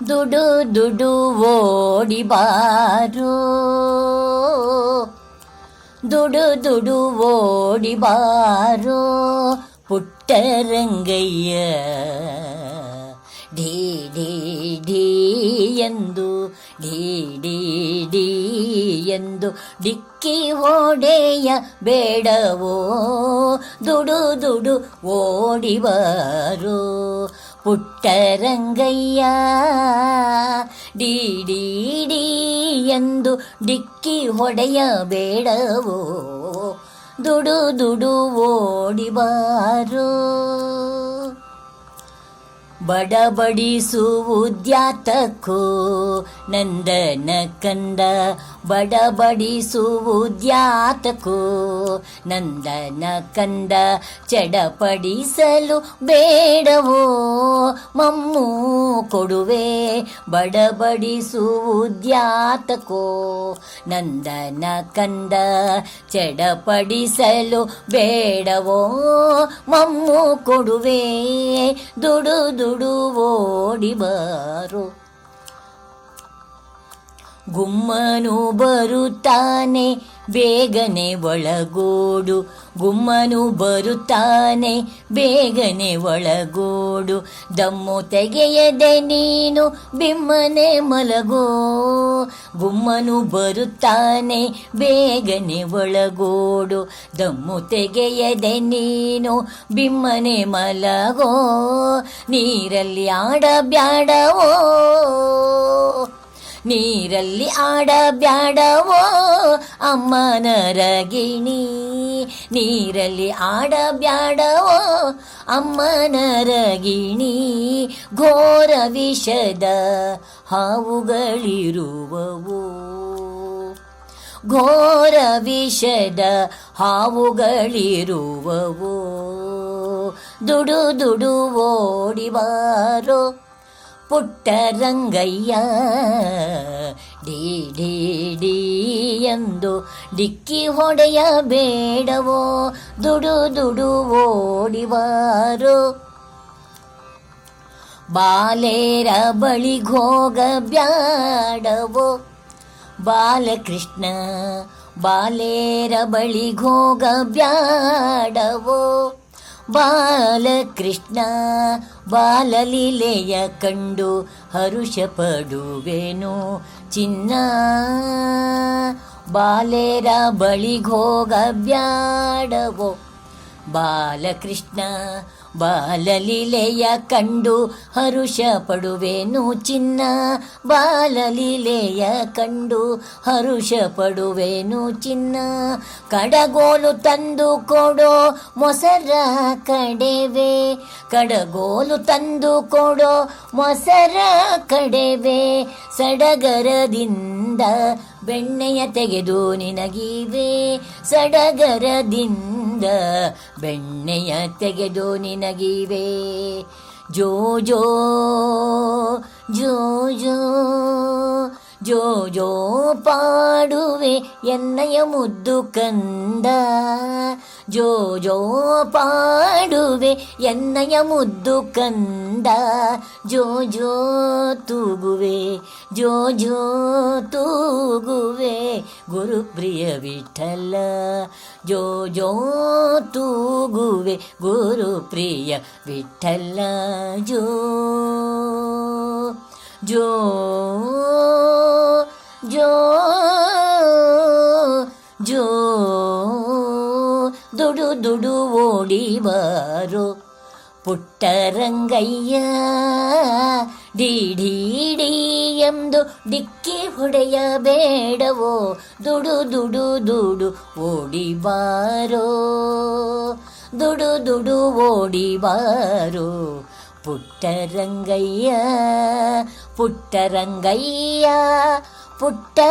ದುಡು ದುಡು ಓಡಿ ಬಾರೋ ದುಡು ದುಡು ಓಡಿ ಬಾರೋ ಪುಟ್ಟರಂಗಯ್ಯ ಢೀ ಢೀ ಢೀ ಎಂದು ಢೀ ಢೀ ಢೀ ಎಂದು ಡಿಕ್ಕಿ ಹೊಡೆಯ ಬೇಡವೋ ದುಡು ದುಡು ಓಡಿ ಬಾರೋ ಪುಟ್ಟರಂಗಯ್ಯ ಡಿ ಡಿ ಡಿ ಎಂದು ಡಿಕ್ಕಿ ಹೊಡೆಯಬೇಡವೋ ದುಡು ದುಡು ಓಡಿ ಬಾರೋ ಬಡಬಡಿಸುವುದ್ಯಾತಕ್ಕೋ ನಂದನ ಕಂದ ಬಡಬಡಿಸುವುದ್ಯಾತಕ್ಕೋ ನಂದನ ಕಂದ ಚಡಪಡಿಸಲು ಬೇಡವೋ ಮಮ್ಮು ಕೊಡುವೆ ಬಡಬಡಿಸುವುದ್ಯಾತಕೋ ನಂದನ ಕಂದ ಚಡಪಡಿಸಲು ಬೇಡವೋ ಮಮ್ಮು ಕೊಡುವೆ ದುಡು ದುಡು ಓಡಿ ಬಾರೋ. ಗುಮ್ಮನು ಬರುತ್ತಾನೆ ಬೇಗನೆ ಒಳಗೋಡು, ಗುಮ್ಮನು ಬರುತ್ತಾನೆ, ಬೇಗನೆ ಒಳಗೋಡು. ದಮ್ಮು ತೆಗೆಯದೆ ನೀನು ಬಿಮ್ಮನೆ ಮಲಗೋ, ಗುಮ್ಮನು ಬರುತ್ತಾನೆ, ಬೇಗನೆ ಒಳಗೋಡು. ದಮ್ಮು ತೆಗೆಯದೆ ನೀನು ಬಿಮ್ಮನೆ ಮಲಗೋ, ನೀರಲ್ಲಿ ಆಡ ಬ್ಯಾಡವೋ ನೀರಲ್ಲಿ ಆಡಬ್ಯಾಡವೋ ಅಮ್ಮನ ರಗಿಣಿ ನೀರಲ್ಲಿ ಆಡಬ್ಯಾಡವೋ ಅಮ್ಮನ ರಗಿಣಿ ಘೋರ ವಿಷದ ಹಾವುಗಳಿರುವವು. ಘೋರ ವಿಷದ ಹಾವುಗಳಿರುವವು. ದುಡು ದುಡು ಓಡಿವಾರೋ ಪುಟ್ಟರಂಗಯ್ಯ. ಡಿ ಡಿ ಡಿ ಎಂದು ಡಿಕ್ಕಿ ಹೊಡೆಯ ಬೇಡವೋ ದುಡು ದುಡು ಓಡಿವಾರು. ಬಾಲೇರ ಬಳಿಗೋಗ ಬ್ಯಾಡವೋ ಬಾಲಕೃಷ್ಣ ಬಾಲೇರ ಬಳಿಗೋಗ ಬ್ಯಾಡವೋ ಬಾಲಕೃಷ್ಣ ಬಾಲಲೀಲೆಯ ಕಂಡು ಹರುಷ ಪಡುವೆನು. ಚಿನ್ನ ಬಾಲೇರ ಬಳಿಗೋಗ ಬ್ಯಾಡವೋ ಬಾಲಕೃಷ್ಣ, ಬಾಲಲೀಲೆಯ ಕಂಡು ಹರುಷ ಪಡುವೆನು ಚಿನ್ನ. ಬಾಲಲೀಲೆಯ ಕಂಡು ಹರುಷ ಪಡುವೆನು ಚಿನ್ನ. ಕಡಗೋಲು ತಂದು ಕೊಡೋ ಮೊಸರ ಕಡೆವೆ. ಕಡಗೋಲು ತಂದು ಕೊಡೋ ಮೊಸರ ಕಡೆವೆ. ಸಡಗರದಿಂದ ಬೆಣ್ಣೆಯ ತೆಗೆದು ನಿನಗಿವೆ ಸಡಗರದಿಂದ. ಬೆಣ್ಣೆಯ ತೆಗೆದು ನಿನಗಿವೆ. ಜೋ ಜೋ ಜೋ ಜೋ ಜೋ ಜೋ ಪಾಡುವೆ ಎನ್ನಯ ಮುದ್ದು ಕಂದ. ಜೋ ಜೋ ಪಾಡುವೆ ಎನ್ನಯ ಮುದ್ದು ಕಂದ. ಜೋ ಜೋ ತೂಗುವೆ, ಜೋ ಜೋ ತೂಗುವೆ ಗುರುಪ್ರಿಯ ವಿಠಲ. ಜೋ ಜೋ ತೂಗುವೆ ಗುರುಪ್ರಿಯ ವಿಠಲ. ಜೋ ಜೋ ಜೋ ಜೋ ದುಡು ದುಡು ಓಡಿ ಬಾರೋ ಪುಟ್ಟರಂಗಯ್ಯ ಡಿ ಡಿ ಡಿ ಎಂದು ಡಿಕ್ಕಿ ಹೊಡೆಯಬೇಡವೋ ದುಡು ದುಡು ದುಡು ಓಡಿ ಬಾರೋ ದುಡು ದುಡು ಓಡಿ ಬಾರೋ ಪುಟ್ಟರಂಗಯ್ಯ ಪುಟ್ಟರಂಗಯ್ಯ ಪುಟ್ಟರಂಗಯ್ಯ